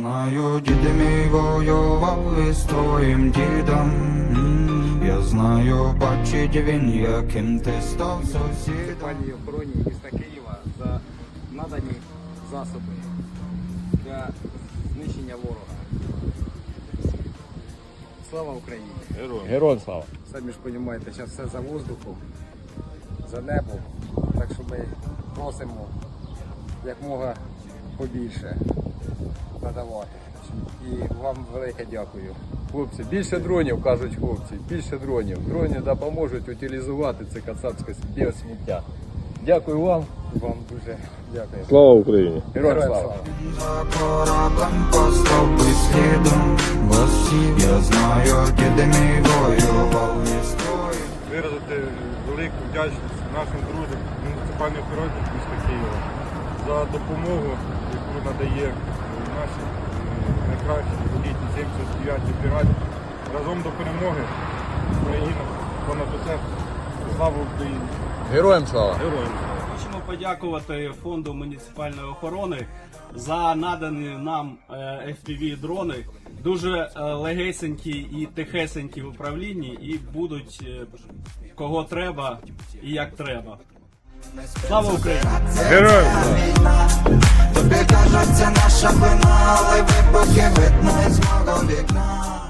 знаю, дід мій воював із твоїм дідом. Я знаю, бачить він, яким ти став сусідом. пані охороні міста Києва за надані засоби для знищення ворога. Слава Україні! Героям слава. Самі ж розумієте, зараз все за воздухом, за небом. Так що ми просимо якмога побільше надавати. І вам велике дякую. Хлопці, більше дронів, кажуть хлопці, більше дронів. Дрони допоможуть утилізувати це кацапське біосміття. Дякую вам. Вам дуже дякую. Слава Україні! Героям слава. Виразити велику вдячність нашим друзям муніципальної охорони міста Києва за допомогу, яку надає е, наші е, найкращі елітні 79-й бригаді. Разом до перемоги Україна понад усе. Слава Україні! Героям слава. Героям! Хочемо подякувати фонду муніципальної охорони за надані нам fpv дрони. Дуже е, легесенькі і тихесенькі в управлінні, і будуть е, кого треба і як треба. Слава Україні! Тобі кажуть, це наша вина, але вибухи видно із мого вікна